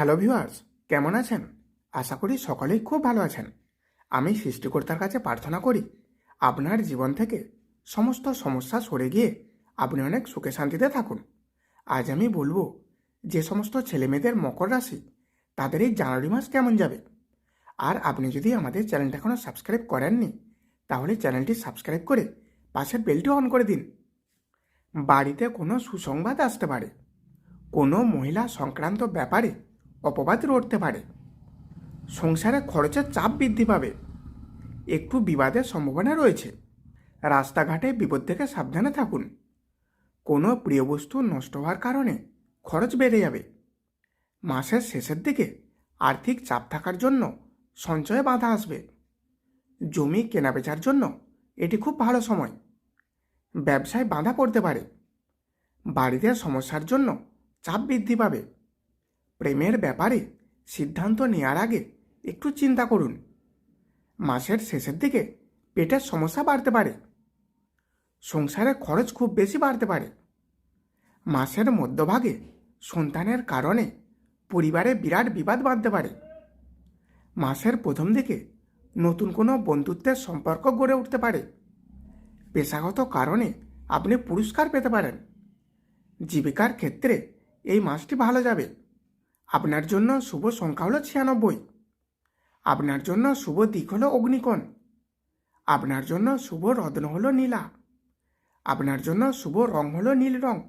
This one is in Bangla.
হ্যালো ভিউয়ার্স, কেমন আছেন? আশা করি সকলেই খুব ভালো আছেন। আমি সৃষ্টিকর্তার কাছে প্রার্থনা করি, আপনার জীবন থেকে সমস্ত সমস্যা সরে গিয়ে আপনি অনেক সুখে শান্তিতে থাকুন। আজ আমি বলব, যে সমস্ত ছেলেমেয়েদের মকর রাশি, তাদের এই জানুয়ারি মাস কেমন যাবে? আর আপনি যদি আমাদের চ্যানেলটা এখনও সাবস্ক্রাইব করেননি, তাহলে চ্যানেলটি সাবস্ক্রাইব করে পাশের বেলটি অন করে দিন। বাড়িতে কোনো সুসংবাদ আসতে পারে। কোনো মহিলা সংক্রান্ত ব্যাপারে অপবাদ রটতে পারে। সংসারে খরচের চাপ বৃদ্ধি পাবে। একটু বিবাদের সম্ভাবনা রয়েছে। রাস্তাঘাটে বিপদ থেকে সাবধানে থাকুন। কোনো প্রিয় বস্তু নষ্ট হওয়ার কারণে খরচ বেড়ে যাবে। মাসের শেষের দিকে আর্থিক চাপ থাকার জন্য সঞ্চয়ে বাধা আসবে। জমি কেনাবেচার জন্য এটি খুব ভালো সময়। ব্যবসায় বাধা পড়তে পারে। বাড়িতে সমস্যার জন্য চাপ বৃদ্ধি পাবে। প্রেমের ব্যাপারে সিদ্ধান্ত নেওয়ার আগে একটু চিন্তা করুন। মাসের শেষের দিকে পেটের সমস্যা বাড়তে পারে। সংসারে খরচ খুব বেশি বাড়তে পারে। মাসের মধ্যভাগে সন্তানের কারণে পরিবারে বিরাট বিবাদ বাঁধতে পারে। মাসের প্রথম দিকে নতুন কোনো বন্ধুত্বের সম্পর্ক গড়ে উঠতে পারে। পেশাগত কারণে আপনি পুরস্কার পেতে পারেন। জীবিকার ক্ষেত্রে এই মাসটি ভালো যাবে। আপনার জন্য শুভ সংখ্যা হলো ছিয়ানব্বই। আপনার জন্য শুভ দিক হলো অগ্নিকোণ। আপনার জন্য শুভ রত্ন হলো নীলা। আপনার জন্য শুভ রং হলো নীল রং।